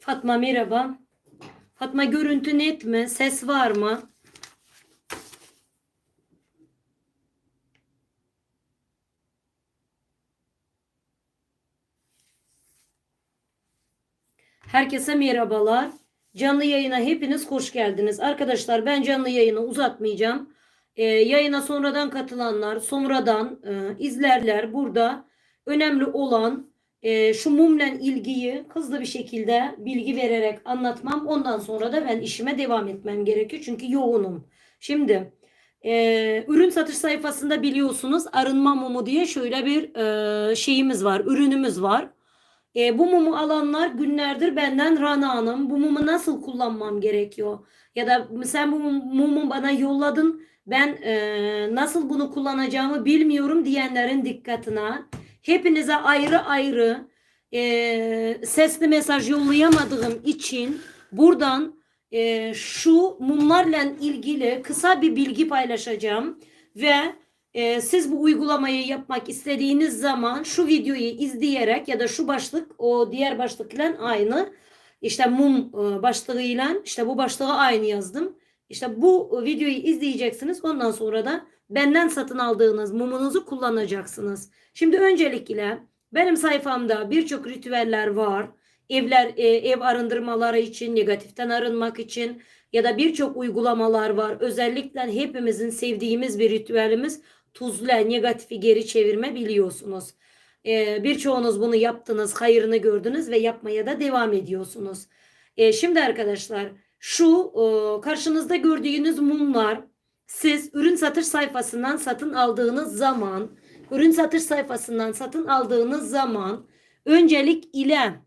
Fatma merhaba. Fatma görüntü net mi? Ses var mı? Herkese merhabalar. Canlı yayına hepiniz hoş geldiniz. Arkadaşlar ben canlı yayını uzatmayacağım. Ee, yayına sonradan katılanlar sonradan e, izlerler. Burada önemli olan e, şu mumla ilgiyi hızlı bir şekilde bilgi vererek anlatmam. Ondan sonra da ben işime devam etmem gerekiyor. Çünkü yoğunum. Şimdi e, ürün satış sayfasında biliyorsunuz arınma mumu diye şöyle bir e, şeyimiz var. Ürünümüz var. E, bu mumu alanlar günlerdir benden Rana Hanım bu mumu nasıl kullanmam gerekiyor? Ya da sen bu mumu bana yolladın ben e, nasıl bunu kullanacağımı bilmiyorum diyenlerin dikkatine hepinize ayrı ayrı e, sesli mesaj yollayamadığım için buradan e, şu mumlarla ilgili kısa bir bilgi paylaşacağım ve ee, siz bu uygulamayı yapmak istediğiniz zaman şu videoyu izleyerek ya da şu başlık o diğer başlıkla aynı. İşte mum e, başlığıyla işte bu başlığı aynı yazdım. İşte bu videoyu izleyeceksiniz. Ondan sonra da benden satın aldığınız mumunuzu kullanacaksınız. Şimdi öncelikle benim sayfamda birçok ritüeller var. Evler e, ev arındırmaları için, negatiften arınmak için ya da birçok uygulamalar var. Özellikle hepimizin sevdiğimiz bir ritüelimiz tuzla negatifi geri çevirme biliyorsunuz. Ee, birçoğunuz bunu yaptınız, hayırını gördünüz ve yapmaya da devam ediyorsunuz. Ee, şimdi arkadaşlar şu e, karşınızda gördüğünüz mumlar siz ürün satış sayfasından satın aldığınız zaman ürün satış sayfasından satın aldığınız zaman öncelik ile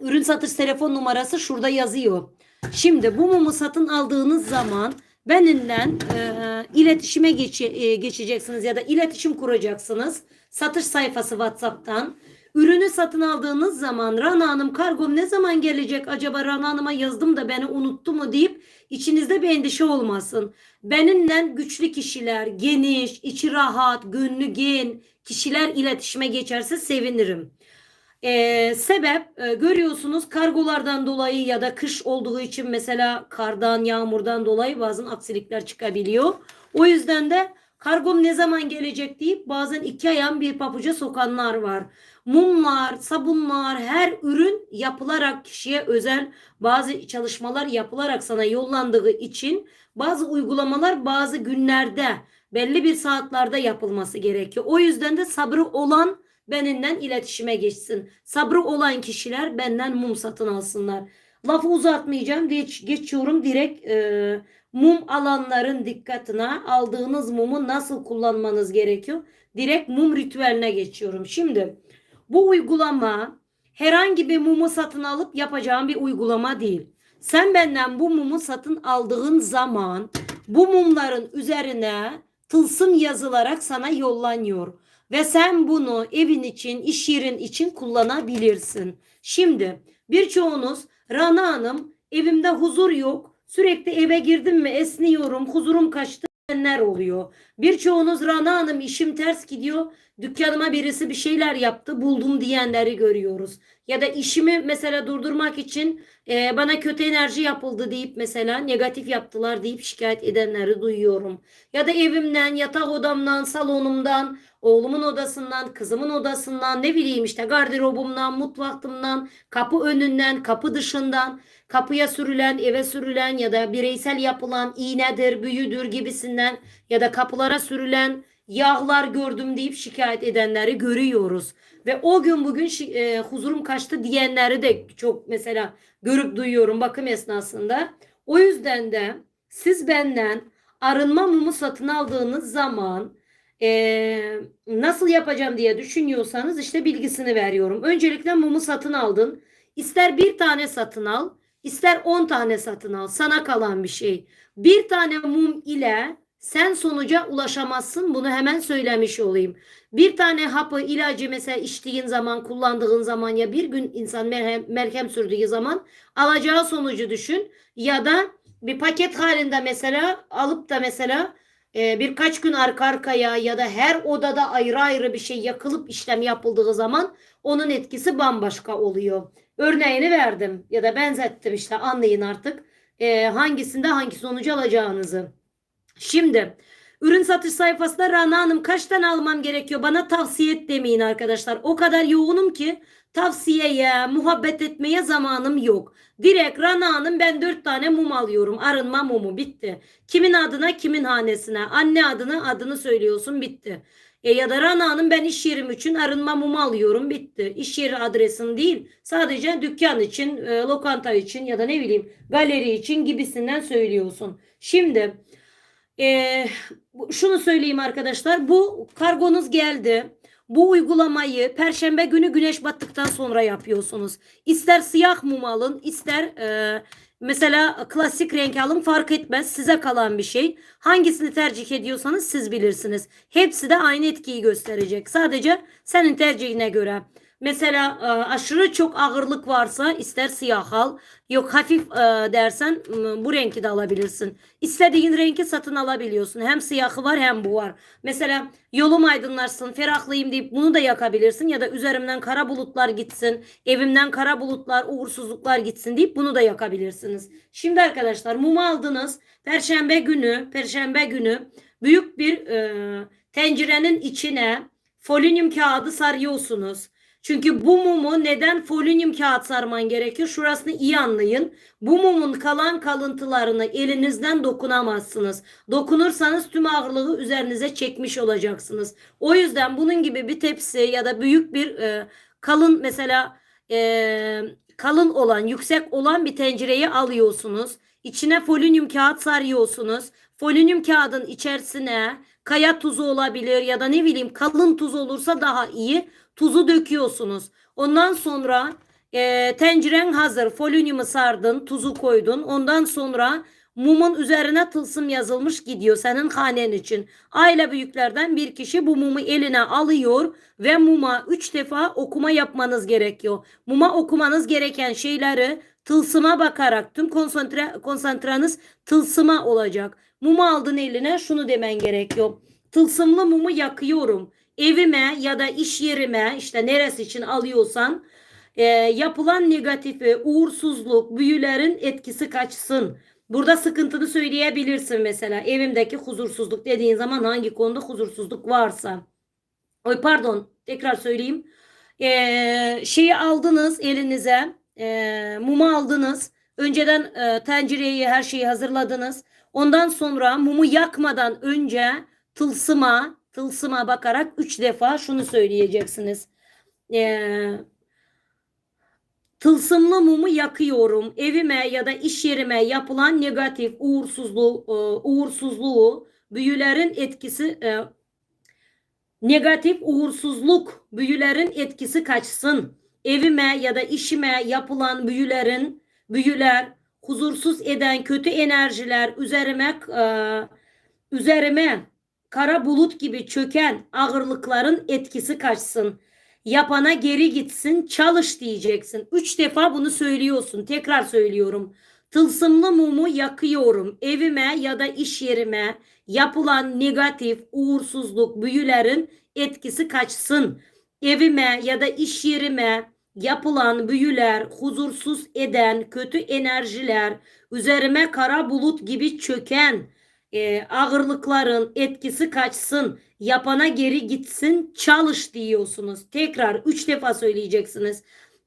ürün satış telefon numarası şurada yazıyor. Şimdi bu mumu satın aldığınız zaman benimle e, iletişime geçe, e, geçeceksiniz ya da iletişim kuracaksınız. Satış sayfası WhatsApp'tan. Ürünü satın aldığınız zaman Rana Hanım kargom ne zaman gelecek acaba Rana Hanım'a yazdım da beni unuttu mu deyip içinizde bir endişe olmasın. Benimle güçlü kişiler, geniş, içi rahat, gönlü gen kişiler iletişime geçerse sevinirim. Ee, sebep e, görüyorsunuz kargolardan dolayı ya da kış olduğu için mesela kardan yağmurdan dolayı bazen aksilikler çıkabiliyor. O yüzden de kargom ne zaman gelecek deyip bazen iki ayağın bir papuca sokanlar var. Mumlar, sabunlar her ürün yapılarak kişiye özel bazı çalışmalar yapılarak sana yollandığı için bazı uygulamalar bazı günlerde belli bir saatlerde yapılması gerekiyor. O yüzden de sabrı olan benimle iletişime geçsin. Sabrı olan kişiler benden mum satın alsınlar. Lafı uzatmayacağım. Geç, geçiyorum direkt e, mum alanların dikkatine aldığınız mumu nasıl kullanmanız gerekiyor. Direkt mum ritüeline geçiyorum. Şimdi bu uygulama herhangi bir mumu satın alıp yapacağım bir uygulama değil. Sen benden bu mumu satın aldığın zaman bu mumların üzerine tılsım yazılarak sana yollanıyor. Ve sen bunu evin için, iş yerin için kullanabilirsin. Şimdi birçoğunuz Rana Hanım evimde huzur yok. Sürekli eve girdim mi esniyorum, huzurum kaçtı diyenler oluyor. Birçoğunuz Rana Hanım işim ters gidiyor. Dükkanıma birisi bir şeyler yaptı, buldum diyenleri görüyoruz. Ya da işimi mesela durdurmak için e, bana kötü enerji yapıldı deyip mesela negatif yaptılar deyip şikayet edenleri duyuyorum. Ya da evimden, yatak odamdan, salonumdan, oğlumun odasından, kızımın odasından, ne bileyim işte gardırobumdan, mutfağımdan, kapı önünden, kapı dışından, kapıya sürülen, eve sürülen ya da bireysel yapılan iğnedir, büyüdür gibisinden ya da kapılara sürülen yağlar gördüm deyip şikayet edenleri görüyoruz. Ve o gün bugün e, huzurum kaçtı diyenleri de çok mesela görüp duyuyorum bakım esnasında. O yüzden de siz benden arınma mumu satın aldığınız zaman e, nasıl yapacağım diye düşünüyorsanız işte bilgisini veriyorum. Öncelikle mumu satın aldın. İster bir tane satın al, ister on tane satın al. Sana kalan bir şey. Bir tane mum ile sen sonuca ulaşamazsın. Bunu hemen söylemiş olayım. Bir tane hapı, ilacı mesela içtiğin zaman, kullandığın zaman ya bir gün insan merhem, merhem sürdüğü zaman alacağı sonucu düşün. Ya da bir paket halinde mesela alıp da mesela e, birkaç gün arka arkaya ya da her odada ayrı ayrı bir şey yakılıp işlem yapıldığı zaman onun etkisi bambaşka oluyor. Örneğini verdim ya da benzettim işte anlayın artık e, hangisinde hangi sonucu alacağınızı. Şimdi ürün satış sayfasında Rana Hanım kaç tane almam gerekiyor? Bana tavsiye et demeyin arkadaşlar. O kadar yoğunum ki tavsiyeye, muhabbet etmeye zamanım yok. Direkt Rana Hanım ben 4 tane mum alıyorum. Arınma mumu bitti. Kimin adına kimin hanesine. Anne adını adını söylüyorsun bitti. E ya da Rana Hanım ben iş yerim için arınma mumu alıyorum bitti. İş yeri adresin değil sadece dükkan için, e, lokanta için ya da ne bileyim galeri için gibisinden söylüyorsun. Şimdi e, şunu söyleyeyim arkadaşlar bu kargonuz geldi. Bu uygulamayı perşembe günü güneş battıktan sonra yapıyorsunuz. İster siyah mum alın, ister e, mesela klasik renk alın fark etmez. Size kalan bir şey. Hangisini tercih ediyorsanız siz bilirsiniz. Hepsi de aynı etkiyi gösterecek. Sadece senin tercihine göre. Mesela e, aşırı çok ağırlık varsa ister siyah al. Yok hafif e, dersen bu renki de alabilirsin. İstediğin renki satın alabiliyorsun. Hem siyahı var hem bu var. Mesela yolum aydınlarsın, ferahlayayım deyip bunu da yakabilirsin. Ya da üzerimden kara bulutlar gitsin, evimden kara bulutlar, uğursuzluklar gitsin deyip bunu da yakabilirsiniz. Şimdi arkadaşlar mumu aldınız. Perşembe günü, perşembe günü büyük bir e, tencerenin içine folinium kağıdı sarıyorsunuz. Çünkü bu mumu neden folinium kağıt sarman gerekiyor? Şurasını iyi anlayın. Bu mumun kalan kalıntılarını elinizden dokunamazsınız. Dokunursanız tüm ağırlığı üzerinize çekmiş olacaksınız. O yüzden bunun gibi bir tepsi ya da büyük bir e, kalın mesela e, kalın olan, yüksek olan bir tencereyi alıyorsunuz. İçine folinium kağıt sarıyorsunuz. Folinium kağıdın içerisine kaya tuzu olabilir ya da ne bileyim kalın tuz olursa daha iyi. Tuzu döküyorsunuz. Ondan sonra e, tenceren hazır. Foliniumu sardın, tuzu koydun. Ondan sonra mumun üzerine tılsım yazılmış gidiyor senin hanen için. Aile büyüklerden bir kişi bu mumu eline alıyor ve muma üç defa okuma yapmanız gerekiyor. Muma okumanız gereken şeyleri tılsıma bakarak tüm konsantre, konsantranız tılsıma olacak. Mumu aldın eline şunu demen gerekiyor. Tılsımlı mumu yakıyorum. Evime ya da iş yerime işte neresi için alıyorsan e, yapılan negatifi, uğursuzluk, büyülerin etkisi kaçsın. Burada sıkıntını söyleyebilirsin mesela. Evimdeki huzursuzluk dediğin zaman hangi konuda huzursuzluk varsa. Oy pardon tekrar söyleyeyim. Ee, şeyi aldınız elinize. E, mumu aldınız. Önceden e, tencereyi her şeyi hazırladınız. Ondan sonra mumu yakmadan önce tılsıma tılsıma bakarak üç defa şunu söyleyeceksiniz. Ee, tılsımlı mumu yakıyorum. Evime ya da iş yerime yapılan negatif uğursuzluğu, e, uğursuzluğu büyülerin etkisi e, negatif uğursuzluk büyülerin etkisi kaçsın. Evime ya da işime yapılan büyülerin büyüler huzursuz eden kötü enerjiler üzerime e, üzerime kara bulut gibi çöken ağırlıkların etkisi kaçsın. Yapana geri gitsin, çalış diyeceksin. Üç defa bunu söylüyorsun. Tekrar söylüyorum. Tılsımlı mumu yakıyorum. Evime ya da iş yerime yapılan negatif, uğursuzluk, büyülerin etkisi kaçsın. Evime ya da iş yerime yapılan büyüler, huzursuz eden kötü enerjiler, üzerime kara bulut gibi çöken e, ağırlıkların etkisi kaçsın, yapana geri gitsin, çalış diyorsunuz. Tekrar üç defa söyleyeceksiniz.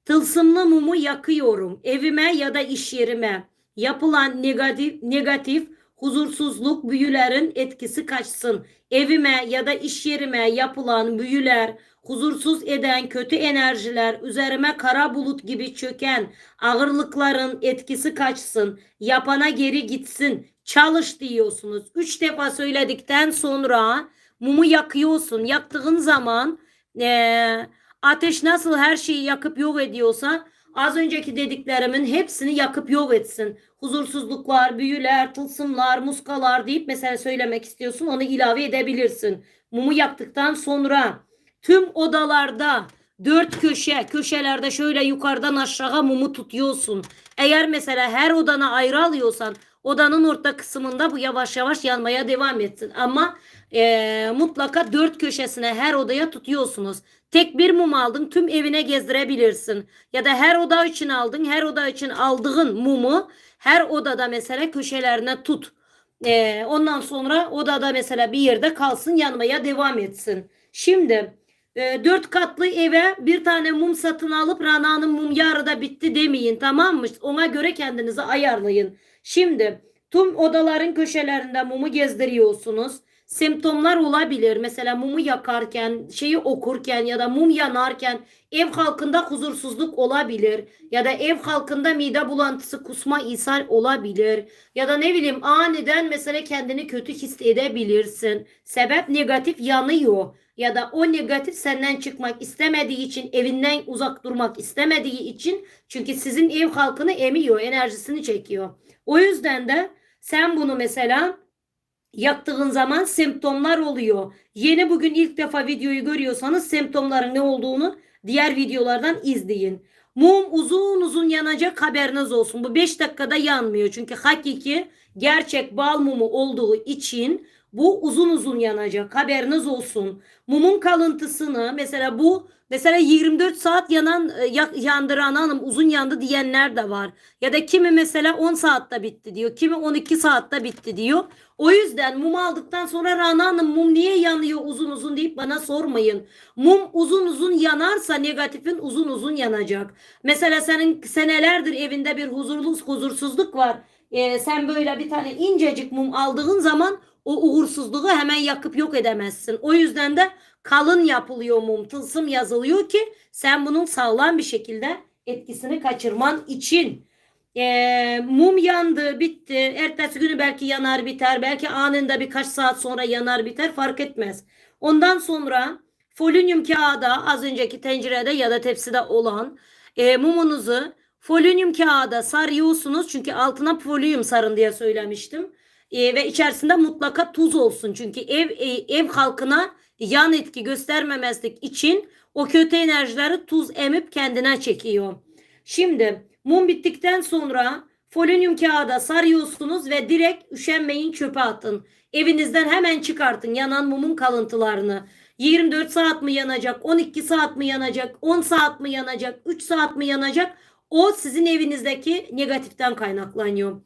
Tılsımlı mumu yakıyorum. Evime ya da iş yerime yapılan negatif, negatif huzursuzluk büyülerin etkisi kaçsın. Evime ya da iş yerime yapılan büyüler, huzursuz eden kötü enerjiler, üzerime kara bulut gibi çöken ağırlıkların etkisi kaçsın. Yapana geri gitsin. Çalış diyorsunuz. Üç defa söyledikten sonra mumu yakıyorsun. Yaktığın zaman eee, ateş nasıl her şeyi yakıp yok ediyorsa az önceki dediklerimin hepsini yakıp yok etsin. Huzursuzluklar, büyüler, tılsımlar, muskalar deyip mesela söylemek istiyorsun onu ilave edebilirsin. Mumu yaktıktan sonra tüm odalarda dört köşe köşelerde şöyle yukarıdan aşağı mumu tutuyorsun. Eğer mesela her odana ayrı alıyorsan Odanın orta kısmında bu yavaş yavaş yanmaya devam etsin. Ama e, mutlaka dört köşesine her odaya tutuyorsunuz. Tek bir mum aldın tüm evine gezdirebilirsin. Ya da her oda için aldın her oda için aldığın mumu her odada mesela köşelerine tut. E, ondan sonra odada mesela bir yerde kalsın yanmaya devam etsin. Şimdi e, dört katlı eve bir tane mum satın alıp Rana'nın mum yarıda bitti demeyin tamam mı? Ona göre kendinizi ayarlayın. Şimdi tüm odaların köşelerinde mumu gezdiriyorsunuz. Semptomlar olabilir. Mesela mumu yakarken, şeyi okurken ya da mum yanarken ev halkında huzursuzluk olabilir. Ya da ev halkında mide bulantısı, kusma, ishal olabilir. Ya da ne bileyim aniden mesela kendini kötü hissedebilirsin. Sebep negatif yanıyor. Ya da o negatif senden çıkmak istemediği için, evinden uzak durmak istemediği için çünkü sizin ev halkını emiyor, enerjisini çekiyor. O yüzden de sen bunu mesela yaktığın zaman semptomlar oluyor. Yeni bugün ilk defa videoyu görüyorsanız semptomların ne olduğunu diğer videolardan izleyin. Mum uzun uzun yanacak haberiniz olsun. Bu 5 dakikada yanmıyor. Çünkü hakiki gerçek bal mumu olduğu için bu uzun uzun yanacak. Haberiniz olsun. Mumun kalıntısını mesela bu mesela 24 saat yanan e, yandıran hanım uzun yandı diyenler de var. Ya da kimi mesela 10 saatte bitti diyor. Kimi 12 saatte bitti diyor. O yüzden mum aldıktan sonra Rana Hanım mum niye yanıyor uzun uzun deyip bana sormayın. Mum uzun uzun yanarsa negatifin uzun uzun yanacak. Mesela senin senelerdir evinde bir huzurlu huzursuzluk var. Ee, sen böyle bir tane incecik mum aldığın zaman o uğursuzluğu hemen yakıp yok edemezsin. O yüzden de kalın yapılıyor mum, tılsım yazılıyor ki sen bunun sağlam bir şekilde etkisini kaçırman için. Ee, mum yandı, bitti. Ertesi günü belki yanar biter. Belki anında birkaç saat sonra yanar biter fark etmez. Ondan sonra folonyum kağıda az önceki tencerede ya da tepside olan e, mumunuzu folonyum kağıda sarıyorsunuz. Çünkü altına folonyum sarın diye söylemiştim. E, ve içerisinde mutlaka tuz olsun. Çünkü ev e, ev halkına yan etki göstermemezlik için o kötü enerjileri tuz emip kendine çekiyor. Şimdi mum bittikten sonra folonyum kağıda sarıyorsunuz ve direkt üşenmeyin çöpe atın. Evinizden hemen çıkartın yanan mumun kalıntılarını. 24 saat mi yanacak, 12 saat mi yanacak, 10 saat mi yanacak, 3 saat mi yanacak? O sizin evinizdeki negatiften kaynaklanıyor.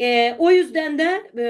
Ee, o yüzden de e,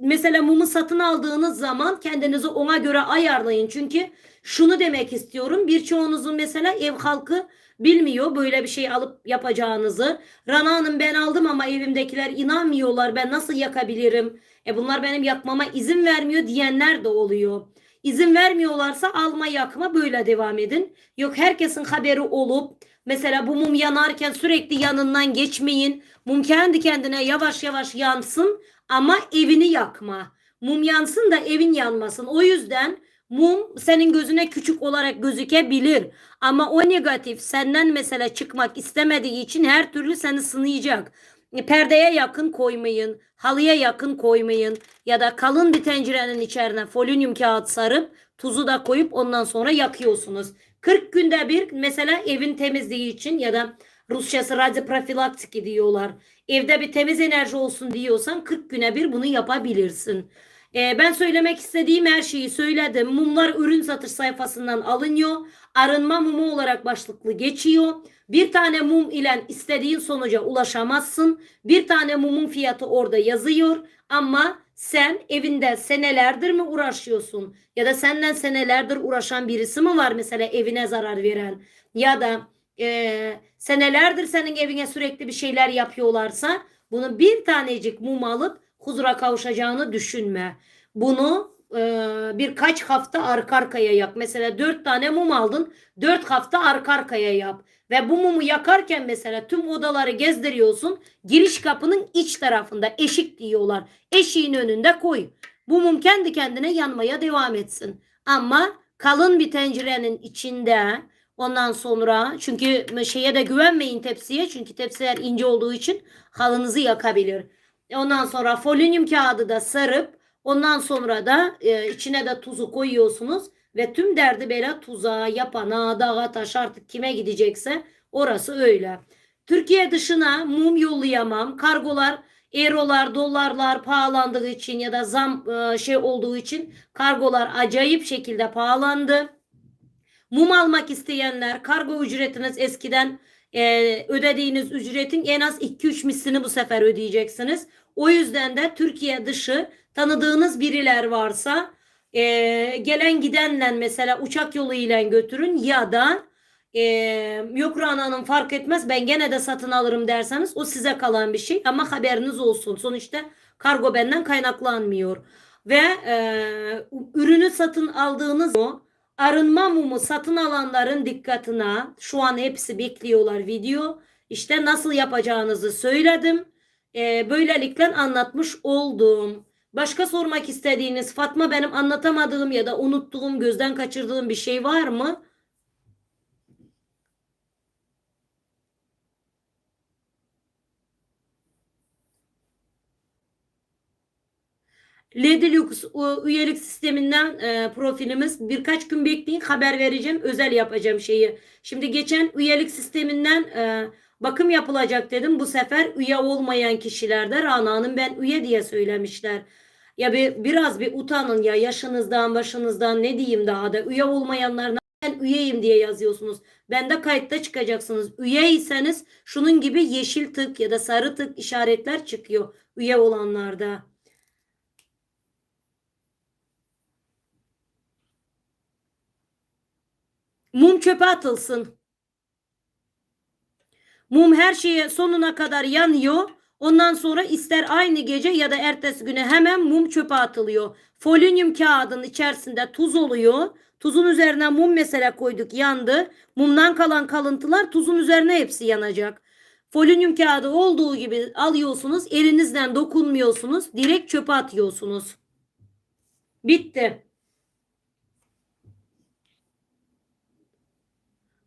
mesela mumu satın aldığınız zaman kendinizi ona göre ayarlayın. Çünkü şunu demek istiyorum. Birçoğunuzun mesela ev halkı bilmiyor böyle bir şey alıp yapacağınızı. Rana Hanım ben aldım ama evimdekiler inanmıyorlar. Ben nasıl yakabilirim? E bunlar benim yakmama izin vermiyor diyenler de oluyor. İzin vermiyorlarsa alma yakma böyle devam edin. Yok herkesin haberi olup mesela bu mum yanarken sürekli yanından geçmeyin. Mum kendi kendine yavaş yavaş yansın ama evini yakma. Mum yansın da evin yanmasın. O yüzden mum senin gözüne küçük olarak gözükebilir. Ama o negatif senden mesela çıkmak istemediği için her türlü seni sınayacak. E, Perdeye yakın koymayın, halıya yakın koymayın ya da kalın bir tencerenin içerisine folonyum kağıt sarıp tuzu da koyup ondan sonra yakıyorsunuz. 40 günde bir mesela evin temizliği için ya da Rusçası radyoprofilaktik diyorlar. Evde bir temiz enerji olsun diyorsan 40 güne bir bunu yapabilirsin. Ee, ben söylemek istediğim her şeyi söyledim. Mumlar ürün satış sayfasından alınıyor. Arınma mumu olarak başlıklı geçiyor. Bir tane mum ile istediğin sonuca ulaşamazsın. Bir tane mumun fiyatı orada yazıyor. Ama sen evinde senelerdir mi uğraşıyorsun? Ya da senden senelerdir uğraşan birisi mi var mesela evine zarar veren? Ya da e, senelerdir senin evine sürekli bir şeyler yapıyorlarsa bunu bir tanecik mum alıp huzura kavuşacağını düşünme. Bunu birkaç hafta arka arkaya yap. Mesela dört tane mum aldın. Dört hafta arka arkaya yap. Ve bu mumu yakarken mesela tüm odaları gezdiriyorsun. Giriş kapının iç tarafında eşik diyorlar. Eşiğin önünde koy. Bu mum kendi kendine yanmaya devam etsin. Ama kalın bir tencerenin içinde ondan sonra çünkü şeye de güvenmeyin tepsiye. Çünkü tepsiler ince olduğu için halınızı yakabilir. Ondan sonra folonyum kağıdı da sarıp ondan sonra da e, içine de tuzu koyuyorsunuz ve tüm derdi böyle tuza, yapana, dağa, taş artık kime gidecekse orası öyle. Türkiye dışına mum yollayamam. Kargolar Eurolar, dolarlar pahalandığı için ya da zam e, şey olduğu için kargolar acayip şekilde pahalandı. Mum almak isteyenler kargo ücretiniz eskiden e, ödediğiniz ücretin en az 2-3 mislini bu sefer ödeyeceksiniz. O yüzden de Türkiye dışı tanıdığınız biriler varsa e, gelen gidenle mesela uçak yolu ile götürün ya da e, yok Rana Hanım fark etmez ben gene de satın alırım derseniz o size kalan bir şey ama haberiniz olsun. Sonuçta kargo benden kaynaklanmıyor. Ve e, ürünü satın aldığınız o arınma mumu satın alanların dikkatine şu an hepsi bekliyorlar video. İşte nasıl yapacağınızı söyledim. E, böylelikle anlatmış oldum. Başka sormak istediğiniz Fatma benim anlatamadığım ya da unuttuğum gözden kaçırdığım bir şey var mı? Ledilux üyelik sisteminden e, profilimiz birkaç gün bekleyin haber vereceğim özel yapacağım şeyi. Şimdi geçen üyelik sisteminden e, bakım yapılacak dedim. Bu sefer üye olmayan kişilerde Rana Hanım ben üye diye söylemişler. Ya bir, biraz bir utanın ya yaşınızdan başınızdan ne diyeyim daha da üye olmayanlar ben üyeyim diye yazıyorsunuz. Ben de kayıtta çıkacaksınız. Üyeyseniz şunun gibi yeşil tık ya da sarı tık işaretler çıkıyor üye olanlarda. Mum çöpe atılsın. Mum her şeye sonuna kadar yanıyor. Ondan sonra ister aynı gece ya da ertesi güne hemen mum çöpe atılıyor. Folonyum kağıdın içerisinde tuz oluyor. Tuzun üzerine mum mesela koyduk yandı. Mumdan kalan kalıntılar tuzun üzerine hepsi yanacak. Folonyum kağıdı olduğu gibi alıyorsunuz. Elinizden dokunmuyorsunuz. Direkt çöpe atıyorsunuz. Bitti.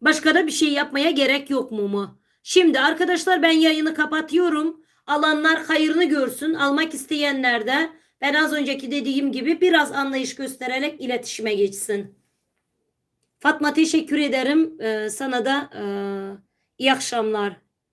Başka da bir şey yapmaya gerek yok mumu. Şimdi arkadaşlar ben yayını kapatıyorum. Alanlar hayırını görsün. Almak isteyenler de ben az önceki dediğim gibi biraz anlayış göstererek iletişime geçsin. Fatma teşekkür ederim. Ee, sana da e, iyi akşamlar.